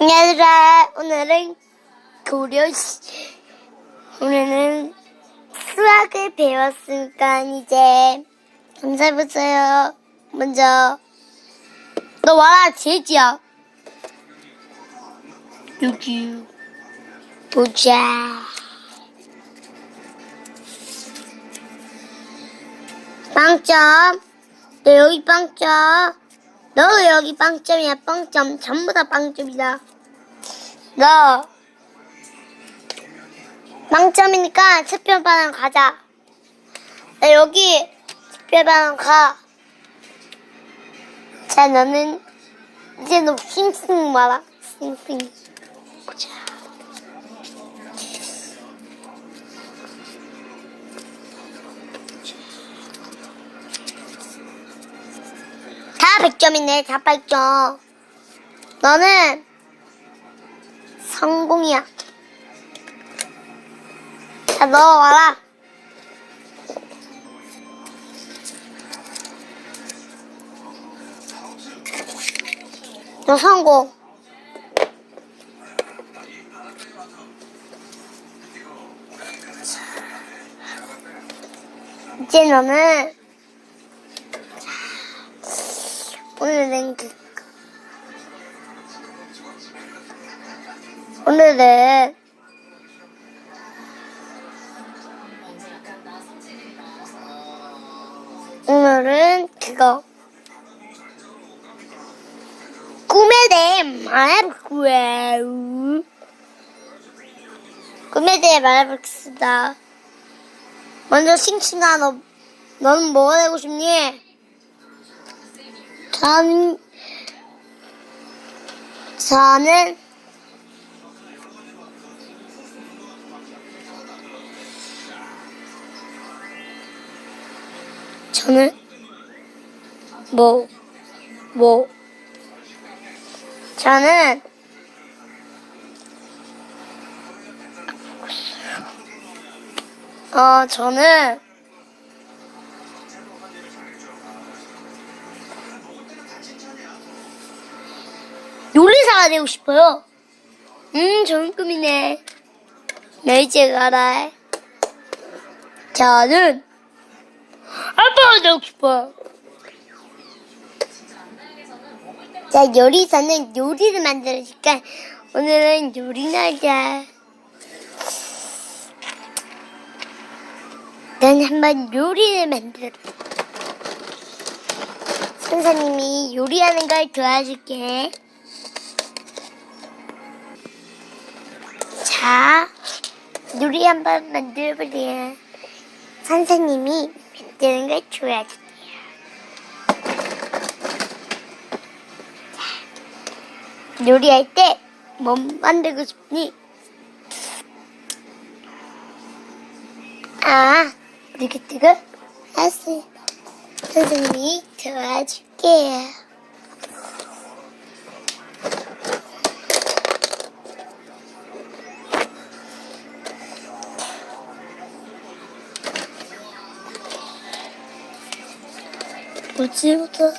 얘들아, 오늘은 고려, 시- 오늘은 수학을 배웠으니까 이제 감사해보세요. 먼저, 너 와라, 제지야. 여기, 보자. 빵점. 너 여기 빵점. 너 여기 빵점이야, 빵점. 전부 다 빵점이다. 너 빵점이니까 특별반응 가자. 나 여기 특별반응 가. 자, 너는 이제 너 싱싱 말아. 싱싱. 보자. 100점이네, 다 100점. 너는 성공이야. 자, 너 와라. 너 성공. 이제 너는 오늘은 그 오늘은 오늘은 그거 꿈에 대해 말해볼 거야. 꿈에 대해 말해보겠습니다. 먼저 싱싱아 너 너는 뭐가 되고 싶니? 저는 저는 저는 뭐, 뭐, 저는 어, 저는 요리사가 되고 싶어요. 음, 좋은 꿈이네. 너 이제 가라. 저는 아빠가 되고 싶어요. 자, 요리사는 요리를 만들어줄까? 오늘은 요리 날이야. 난 한번 요리를 만들어. 선생님이 요리하는 걸 도와줄게. 자, 요리 한번 만들어보래요. 선생님이 만드는 걸 도와줄게요. 요리할 때 뭐 만들고 싶니? 아, 두고두고 알았어요. 선생님이 도와줄게요. 뭐지부터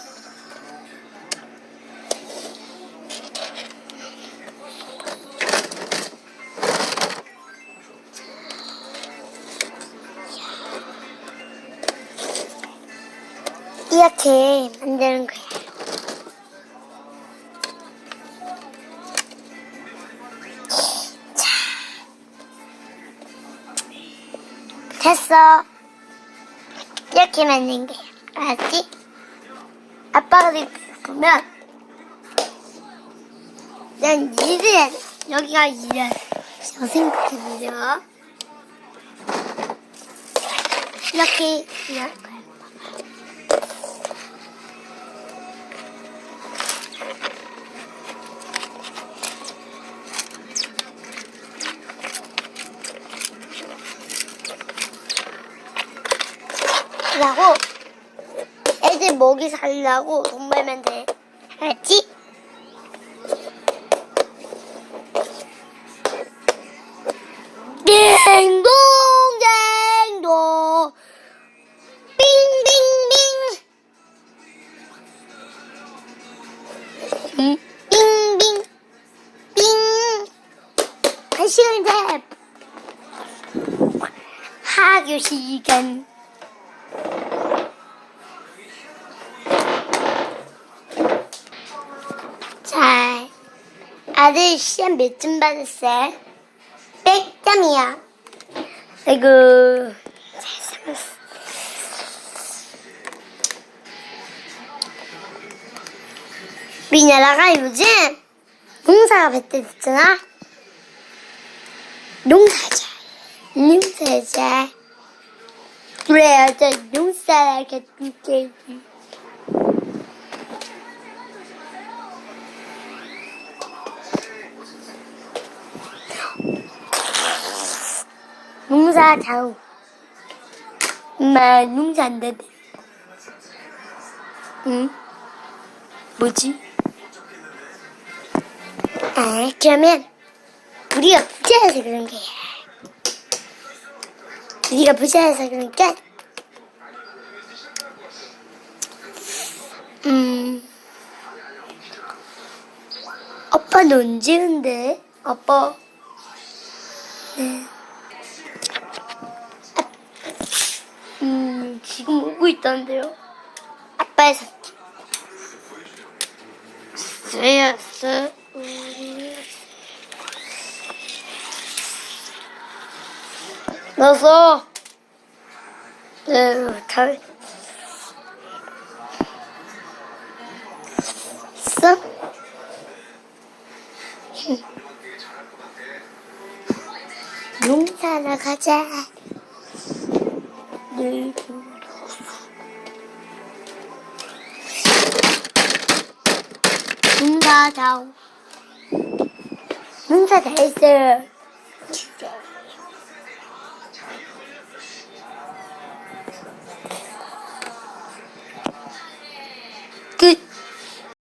이렇게 만드는 거야. 자, 됐어. 이렇게 만든 거야. 알았지? 아빠가 보면 난 일을 여기가 일을 생각해보죠. 이렇게 일할 먹이 살려고 돈 벌면 돼. 알았지? 띵동 댕동 빙빙빙 응? 빙빙 한 시간 돼. 학교 시간. 자, 아들 시험 몇 점 받았어? 100점이야. 아이고. 우리나라가 요즘 농사가 발달 됐잖아. 농사자, 농사자. 그래야 저 농사를 갖게 농사 자우. 엄마 농사 안 돼. 응? 뭐지? 아, 그러면 우리가 부자여서 그런 거야. 우리가 부자여서 그러니까 음 아빠는 언제 온대? 아빠 네. 있다는데요. 새끼. 쓰였어. 넣었어. 네, 잘. 써? 농사나 가자. 늘농 사다 농사 다 했어요. 진짜.